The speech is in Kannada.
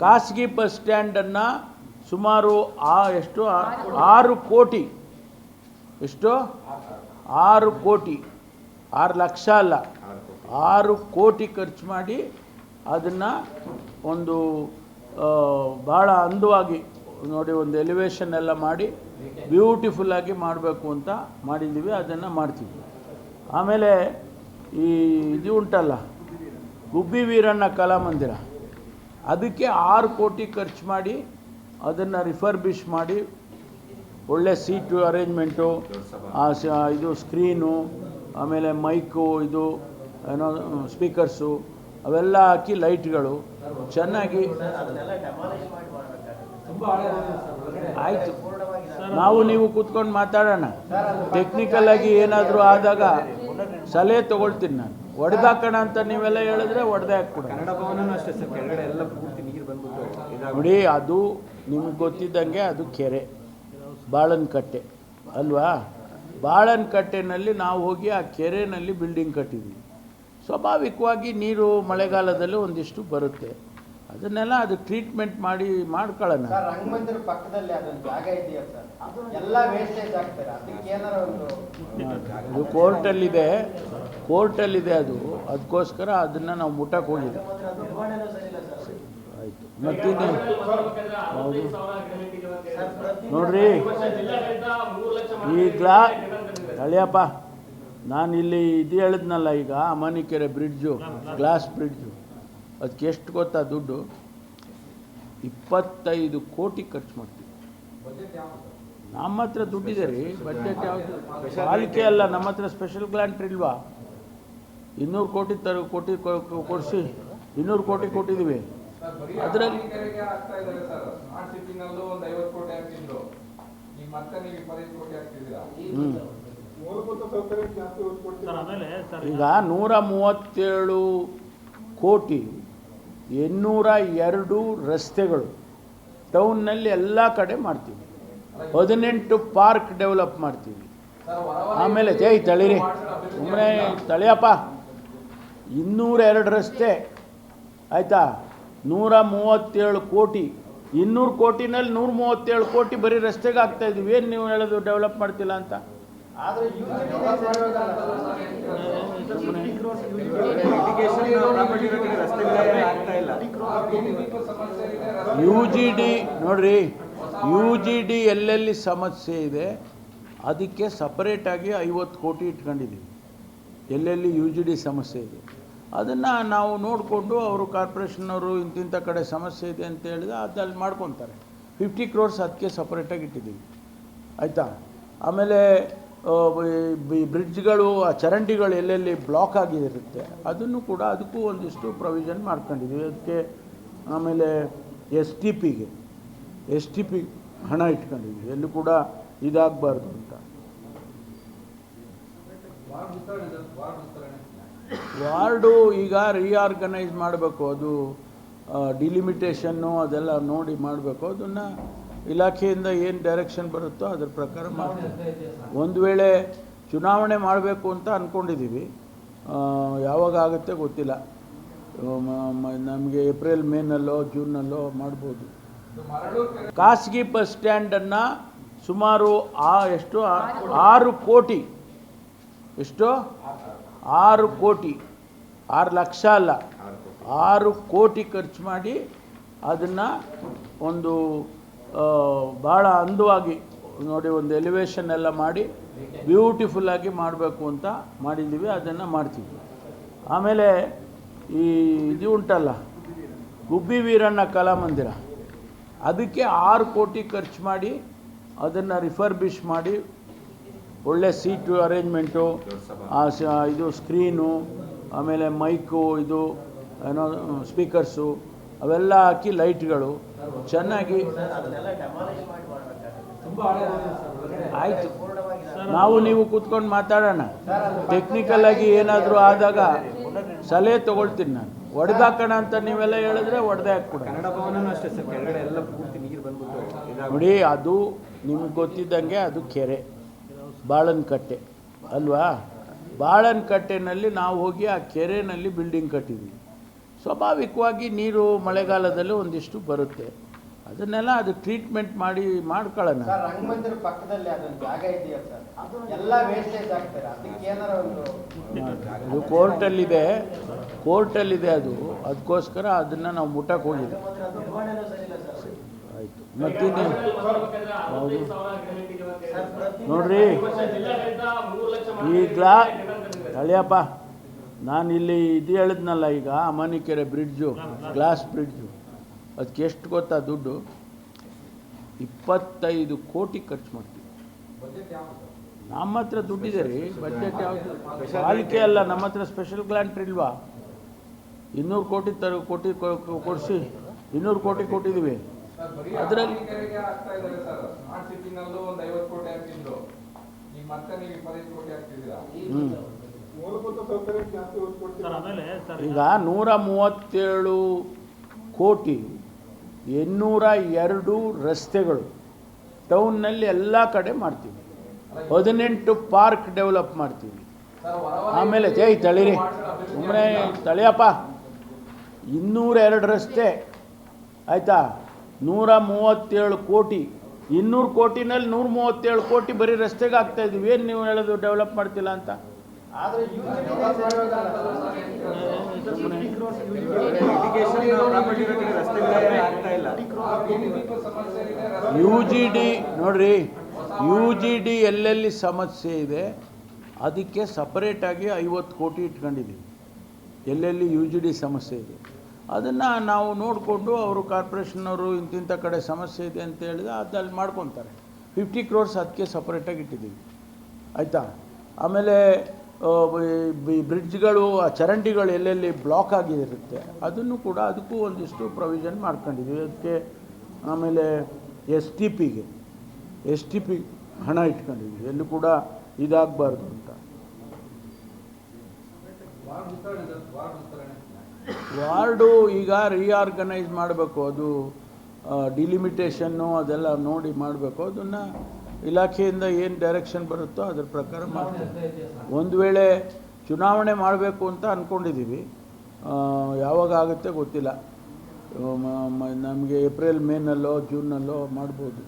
ಖಾಸಗಿ ಬಸ್ ಸ್ಟ್ಯಾಂಡನ್ನು ಸುಮಾರು ಆ ಎಷ್ಟು? ಆರು ಕೋಟಿ. ಎಷ್ಟು? ಆರು ಕೋಟಿ. ಆರು ಲಕ್ಷ ಅಲ್ಲ. ಆರು ಕೋಟಿ ಖರ್ಚು ಮಾಡಿ ಅದನ್ನು ಒಂದು ಭಾಳ ಅಂದವಾಗಿ ನೋಡಿ, ಒಂದು ಎಲಿವೇಶನ್ ಎಲ್ಲ ಮಾಡಿ ಬ್ಯೂಟಿಫುಲ್ಲಾಗಿ ಮಾಡಬೇಕು ಅಂತ ಮಾಡಿದ್ದೀವಿ, ಅದನ್ನು ಮಾಡ್ತೀವಿ. ಆಮೇಲೆ ಈ ಇದು ಉಂಟಲ್ಲ, ಗುಬ್ಬಿ ವೀರಣ್ಣ ಕಲಾಮಂದಿರ. ಅದಕ್ಕೆ ಆರು ಕೋಟಿ ಖರ್ಚು ಮಾಡಿ ಅದನ್ನು ರಿಫರ್ಬಿಷ್ ಮಾಡಿ ಒಳ್ಳೆ ಸೀಟು ಅರೇಂಜ್ಮೆಂಟು ಇದು ಸ್ಕ್ರೀನು ಆಮೇಲೆ ಮೈಕು ಇದು, ಏನೋ ಸ್ಪೀಕರ್ಸು ಅವೆಲ್ಲ ಹಾಕಿ ಲೈಟ್ಗಳು ಚೆನ್ನಾಗಿ ಆಯಿತು. ನಾವು ನೀವು ಕೂತ್ಕೊಂಡು ಮಾತಾಡೋಣ. ಟೆಕ್ನಿಕಲ್ ಆಗಿ ಏನಾದರೂ ಆದಾಗ ಸಲಹೆ ತಗೊಳ್ತೀನಿ ನಾನು. ಹೊಡೆದಾಕೋಣ ಅಂತ ನೀವೆಲ್ಲ ಹೇಳಿದ್ರೆ ಹೊಡೆದೇ ಹಾಕ್ಬಿಡ ಕನ್ನಡ ಭವನನೂ ಅಷ್ಟೇ ಸರ್ ಕೆಳಗಡೆ ಎಲ್ಲ ಪೂರ್ತಿ ನೀರು ಬಂದ್ಬಿಟ್ಟು ನೋಡಿ ಅದು ನಿಮ್ಗೆ ಗೊತ್ತಿದ್ದಂಗೆ ಅದು ಕೆರೆ ಬಾಳನಕಟ್ಟೆ ಅಲ್ವಾ? ಬಾಳನ್ ಕಟ್ಟೆನಲ್ಲಿ ನಾವು ಹೋಗಿ ಆ ಕೆರೆನಲ್ಲಿ ಬಿಲ್ಡಿಂಗ್ ಕಟ್ಟಿದ್ವಿ. ಸ್ವಾಭಾವಿಕವಾಗಿ ನೀರು ಮಳೆಗಾಲದಲ್ಲಿ ಒಂದಿಷ್ಟು ಬರುತ್ತೆ. ಅದನ್ನೆಲ್ಲ ಅದು ಟ್ರೀಟ್ಮೆಂಟ್ ಮಾಡಿ ಮಾಡ್ಕೊಳ್ಳೋಣ. ಸರ್ ರಂಗಮಂದಿರ ಪಕ್ಕದಲ್ಲಿ ಅದೊಂದು ಜಾಗ ಇದೆಯಾ ಸರ್? ಎಲ್ಲ ವೇಸ್ಟೇಜ್ ಆಗ್ತಾರೆ ಅದಕ್ಕೆ ಏನಾರ ಒಂದು ಅದು ಕೋರ್ಟಲ್ಲಿದೆ. ಕೋರ್ಟಲ್ಲಿದೆ ಅದು ಅದಕ್ಕೋಸ್ಕರ ಅದನ್ನು ನಾವು ಮುಟ್ಟಕ್ಕೆ ಹೋಗಿಲ್ಲ. ಆಯಿತು. ಮತ್ತಿನ್ನು? ಹೌದು. ನೋಡ್ರಿ ಈಗ ಅಳಿಯಪ್ಪ, ನಾನು ಇಲ್ಲಿ ಇದು ಹೇಳಿದ್ನಲ್ಲ ಈಗ, ಅಮಾನಿಕೆರೆ ಬ್ರಿಡ್ಜು, ಗ್ಲಾಸ್ ಬ್ರಿಡ್ಜು. ಅದಕ್ಕೆ ಎಷ್ಟು ಗೊತ್ತಾ ದುಡ್ಡು? ಇಪ್ಪತ್ತೈದು ಕೋಟಿ ಖರ್ಚು ಮಾಡ್ತೀವಿ. ನಮ್ಮ ಹತ್ರ ದುಡ್ಡಿದೆ ರೀ, ಬಜೆಟ್ ಯಾವುದು? ಪಾಲಿಕೆ ಅಲ್ಲ ನಮ್ಮ ಹತ್ರ ಸ್ಪೆಷಲ್ ಗ್ರಾಂಟ್ ಇಲ್ವಾ? ಇನ್ನೂರು ಕೋಟಿ ತರ ಕೋಟಿ ಕೊಡಿಸಿ. ಇನ್ನೂರು ಕೋಟಿ ಕೊಟ್ಟಿದ್ದೀವಿ. ಅದರಲ್ಲಿ ಈಗ ನೂರ ಮೂವತ್ತೇಳು ಕೋಟಿ ಎನ್ನೂರ ಎರಡು ರಸ್ತೆಗಳು ಟೌನ್ನಲ್ಲಿ ಎಲ್ಲ ಕಡೆ ಮಾಡ್ತೀವಿ. ಹದಿನೆಂಟು ಪಾರ್ಕ್ ಡೆವಲಪ್ ಮಾಡ್ತೀವಿ. ಆಮೇಲೆ, ಜೈ ತಳಿರಿ. ಸುಮ್ಮನೆ ತಳಿಯಪ್ಪ. ಇನ್ನೂರ ಎರಡು ರಸ್ತೆ ಆಯಿತಾ ನೂರ ಮೂವತ್ತೇಳು ಕೋಟಿ ಇನ್ನೂರು ಕೋಟಿನಲ್ಲಿ ನೂರ ಮೂವತ್ತೇಳು ಕೋಟಿ ಬರೀ ರಸ್ತೆಗೆ ಆಗ್ತಾ ಇದೀವಿ ಏನು ನೀವು ಹೇಳೋದು ಡೆವಲಪ್ ಮಾಡ್ತಿಲ್ಲ ಅಂತ ಯು ಜಿ ಡಿ ನೋಡ್ರಿ ಯು ಜಿ ಡಿ ಎಲ್ಲೆಲ್ಲಿ ಸಮಸ್ಯೆ ಇದೆ ಅದಕ್ಕೆ ಸಪರೇಟಾಗಿ ಐವತ್ತು ಕೋಟಿ ಇಟ್ಕೊಂಡಿದ್ದೀವಿ ಎಲ್ಲೆಲ್ಲಿ ಯು ಜಿ ಡಿ ಸಮಸ್ಯೆ ಇದೆ ಅದನ್ನು ನಾವು ನೋಡಿಕೊಂಡು ಅವರು ಕಾರ್ಪೊರೇಷನ್ನವರು ಇಂತಿಂಥ ಕಡೆ ಸಮಸ್ಯೆ ಇದೆ ಅಂತ ಹೇಳಿದ್ರೆ ಅದಲ್ಲಿ ಮಾಡ್ಕೊತಾರೆ. ಫಿಫ್ಟಿ ಕ್ರೋರ್ಸ್ ಅದಕ್ಕೆ ಸಪ್ರೇಟಾಗಿ ಇಟ್ಟಿದ್ದೀವಿ. ಆಯಿತಾ? ಆಮೇಲೆ ಬ್ರಿಡ್ಜ್ಗಳು ಆ ಚರಂಡಿಗಳು ಎಲ್ಲೆಲ್ಲಿ ಬ್ಲಾಕ್ ಆಗಿರುತ್ತೆ, ಅದನ್ನು ಕೂಡ ಅದಕ್ಕೂ ಒಂದಿಷ್ಟು ಪ್ರೊವಿಷನ್ ಮಾಡ್ಕೊಂಡಿದ್ದೀವಿ. ಅದಕ್ಕೆ ಆಮೇಲೆ ಎಸ್ ಟಿ ಪಿಗೆ ಎಸ್ ಟಿ ಪಿ ಹಣ ಇಟ್ಕೊಂಡಿದ್ವಿ ಎಲ್ಲೂ ಕೂಡ ಇದಾಗಬಾರ್ದು ಅಂತ. ವಾರ್ಡ್ ಈಗ ರೀಆರ್ಗನೈಸ್ ಮಾಡಬೇಕು, ಅದು ಡಿಲಿಮಿಟೇಷನ್ನು ಅದೆಲ್ಲ ನೋಡಿ ಮಾಡಬೇಕು. ಅದನ್ನು ಇಲಾಖೆಯಿಂದ ಏನು ಡೈರೆಕ್ಷನ್ ಬರುತ್ತೋ ಅದ್ರ ಪ್ರಕಾರ ಮಾಡ್ತೀವಿ ಒಂದು ವೇಳೆ ಚುನಾವಣೆ ಮಾಡಬೇಕು ಅಂತ ಅಂದ್ಕೊಂಡಿದ್ದೀವಿ ಯಾವಾಗ ಆಗುತ್ತೆ ಗೊತ್ತಿಲ್ಲ. ನಮಗೆ ಏಪ್ರಿಲ್, ಮೇನಲ್ಲೋ, ಜೂನ್ನಲ್ಲೋ ಮಾಡ್ಬೋದು. ಖಾಸಗಿ ಬಸ್ ಸ್ಟ್ಯಾಂಡನ್ನು ಸುಮಾರು ಆ, ಎಷ್ಟು ಆರು ಕೋಟಿ, ಎಷ್ಟು? ಆರು ಕೋಟಿ ಆರು ಲಕ್ಷ ಅಲ್ಲ ಆರು ಕೋಟಿ. ಖರ್ಚು ಮಾಡಿ ಅದನ್ನು ಒಂದು ಭಾಳ ಅಂದವಾಗಿ ನೋಡಿ ಒಂದು ಎಲಿವೇಶನ್ ಎಲ್ಲ ಮಾಡಿ ಬ್ಯೂಟಿಫುಲ್ಲಾಗಿ ಮಾಡಬೇಕು ಅಂತ ಮಾಡಿದ್ದೀವಿ ಅದನ್ನು ಮಾಡ್ತೀವಿ. ಆಮೇಲೆ ಈ ಇದು ಉಂಟಲ್ಲ ಗುಬ್ಬಿ ವೀರಣ್ಣ ಕಲಾಮಂದಿರ ಅದಕ್ಕೆ ಆರು ಕೋಟಿ ಖರ್ಚು ಮಾಡಿ ಅದನ್ನು ರಿಫರ್ಬಿಷ್ ಮಾಡಿ ಒಳ್ಳೆ ಸೀಟು ಅರೇಂಜ್ಮೆಂಟು ಆ ಸ ಇದು ಸ್ಕ್ರೀನು ಆಮೇಲೆ ಮೈಕು ಇದು ಏನೋ ಸ್ಪೀಕರ್ಸು ಅವೆಲ್ಲ ಹಾಕಿ ಲೈಟ್ಗಳು ಚೆನ್ನಾಗಿ ಆಯಿತು. ನಾವು ನೀವು ಕೂತ್ಕೊಂಡು ಮಾತಾಡೋಣ. ಟೆಕ್ನಿಕಲ್ ಆಗಿ ಏನಾದರೂ ಆದಾಗ ಸಲಹೆ ತೊಗೊಳ್ತೀನಿ ನಾನು. ಒಡೆದಾಕೋಣ ಅಂತ ನೀವೆಲ್ಲ ಹೇಳಿದ್ರೆ ಒಡೆದೇ ಹಾಕ್ಬಿಡ ನೋಡಿ ಅದು ನಿಮ್ಗೆ ಗೊತ್ತಿದ್ದಂಗೆ ಅದು ಕೆರೆ. ಬಾಳನಕಟ್ಟೆ ಅಲ್ವಾ? ಬಾಳನಕಟ್ಟೆನಲ್ಲಿ ನಾವು ಹೋಗಿ ಆ ಕೆರೆಯಲ್ಲಿ ಬಿಲ್ಡಿಂಗ್ ಕಟ್ಟಿದ್ವಿ. ಸ್ವಾಭಾವಿಕವಾಗಿ ನೀರು ಮಳೆಗಾಲದಲ್ಲಿ ಒಂದಿಷ್ಟು ಬರುತ್ತೆ. ಅದನ್ನೆಲ್ಲ ಅದು ಟ್ರೀಟ್ಮೆಂಟ್ ಮಾಡಿ ಮಾಡ್ಕೊಳ್ಳೋಣ. ಇದು ಕೋರ್ಟಲ್ಲಿದೆ. ಕೋರ್ಟಲ್ಲಿದೆ ಅದು. ಅದಕ್ಕೋಸ್ಕರ ಅದನ್ನು ನಾವು ಮುಟ್ಟಕ್ಕೆ ಹೋಗಿದ್ದೆ ಮತ್ತಿನ್ನು? ನೋಡ್ರಿ. ಈಗ ಅಳಿಯಪ್ಪ ಇಲ್ಲಿ ಇದು ಹೇಳಿದ್ನಲ್ಲ ಈಗ ಅಮಾನಿಕೆರೆ ಬ್ರಿಡ್ಜು, ಗ್ಲಾಸ್ ಬ್ರಿಡ್ಜು. ಅದಕ್ಕೆ ಎಷ್ಟು ಗೊತ್ತಾ ದುಡ್ಡು? ಇಪ್ಪತ್ತೈದು ಕೋಟಿ ಖರ್ಚು ಮಾಡ್ತೀವಿ. ನಮ್ಮ ಹತ್ರ ದುಡ್ಡಿದೆ ರೀ ಬಜೆಟ್ ಯಾವುದು? ಪಾಲಿಕೆ ಅಲ್ಲ, ನಮ್ಮ ಹತ್ರ ಸ್ಪೆಷಲ್ ಗ್ರಾಂಟ್ ಇಲ್ವಾ? ಇನ್ನೂರು ಕೋಟಿ ತರ, ಕೋಟಿ ಕೊಡಿಸಿ. ಇನ್ನೂರು ಕೋಟಿ ಕೊಟ್ಟಿದ್ದೀವಿ ಅದ್ರಲ್ಲಿ- ಈಗ ನೂರ ಮೂವತ್ತೇಳು ಕೋಟಿ ಇನ್ನೂರ ಎರಡು ರಸ್ತೆಗಳು ಟೌನ್ನಲ್ಲಿ ಎಲ್ಲ ಕಡೆ ಮಾಡ್ತೀವಿ. ಹದಿನೆಂಟು ಪಾರ್ಕ್ ಡೆವಲಪ್ ಮಾಡ್ತೀವಿ. ಸರ್ ಆಮೇಲೆ ಜೈ ತಳಿರಿ. ಸುಮ್ಮನೆ ತಳಿಯಪ್ಪ ಇನ್ನೂರ ಎರಡು ರಸ್ತೆ. ಆಯಿತಾ? ನೂರ ಮೂವತ್ತೇಳು ಕೋಟಿ ಇನ್ನೂರು ಕೋಟಿನಲ್ಲಿ ನೂರ ಮೂವತ್ತೇಳು ಕೋಟಿ ಬರೀ ರಸ್ತೆಗೆ ಆಗ್ತಾ ಇದ್ವಿ ಏನು ನೀವು ಹೇಳೋದು ಡೆವಲಪ್ ಮಾಡ್ತಿಲ್ಲ ಅಂತ? ಯು ಜಿ ಡಿ ನೋಡ್ರಿ ಯು ಜಿ ಡಿ ಎಲ್ಲೆಲ್ಲಿ ಸಮಸ್ಯೆ ಇದೆ ಅದಕ್ಕೆ ಸಪರೇಟಾಗಿ ಐವತ್ತು ಕೋಟಿ ಇಟ್ಕೊಂಡಿದ್ದೀವಿ. ಎಲ್ಲೆಲ್ಲಿ ಯು ಜಿ ಡಿ ಸಮಸ್ಯೆ ಇದೆ? ಅದನ್ನು ನಾವು ನೋಡಿಕೊಂಡು ಅವರು ಕಾರ್ಪೊರೇಷನ್ನವರು ಇಂತಿಂಥ ಕಡೆ ಸಮಸ್ಯೆ ಇದೆ ಅಂತ ಹೇಳಿದ್ರೆ ಅದಲ್ಲಿ ಮಾಡ್ಕೊತಾರೆ. ಫಿಫ್ಟಿ ಕ್ರೋರ್ಸ್ ಅದಕ್ಕೆ ಸಪ್ರೇಟಾಗಿ ಇಟ್ಟಿದ್ದೀವಿ. ಆಯಿತಾ? ಆಮೇಲೆ ಬ್ರಿಡ್ಜ್ಗಳು ಆ ಚರಂಡಿಗಳು ಎಲ್ಲೆಲ್ಲಿ ಬ್ಲಾಕ್ ಆಗಿರುತ್ತೆ, ಅದನ್ನು ಕೂಡ ಅದಕ್ಕೂ ಒಂದಿಷ್ಟು ಪ್ರೊವಿಷನ್ ಮಾಡ್ಕೊಂಡಿದ್ದೀವಿ. ಅದಕ್ಕೆ ಆಮೇಲೆ ಎಸ್ ಟಿ ಪಿಗೆ ಎಸ್ ಟಿ ಪಿ ಹಣ ಇಟ್ಕೊಂಡಿದ್ದೀವಿ. ಎಲ್ಲೂ ಕೂಡ ಇದಾಗಬಾರ್ದು ಅಂತ. ವಾರ್ಡು ಈಗ ರೀಆರ್ಗನೈಸ್ ಮಾಡಬೇಕು ಅದು ಡಿಲಿಮಿಟೇಷನ್ನು ಅದೆಲ್ಲ ನೋಡಿ ಮಾಡಬೇಕು. ಅದನ್ನು ಇಲಾಖೆಯಿಂದ ಏನು ಡೈರೆಕ್ಷನ್ ಬರುತ್ತೋ ಅದ್ರ ಪ್ರಕಾರ ಮಾಡ್ತೀವಿ ಒಂದು ವೇಳೆ ಚುನಾವಣೆ ಮಾಡಬೇಕು ಅಂತ ಅಂದ್ಕೊಂಡಿದ್ದೀವಿ ಯಾವಾಗ ಆಗುತ್ತೆ ಗೊತ್ತಿಲ್ಲ. ನಮಗೆ ಏಪ್ರಿಲ್, ಮೇನಲ್ಲೋ, ಜೂನ್ನಲ್ಲೋ ಮಾಡ್ಬೋದು.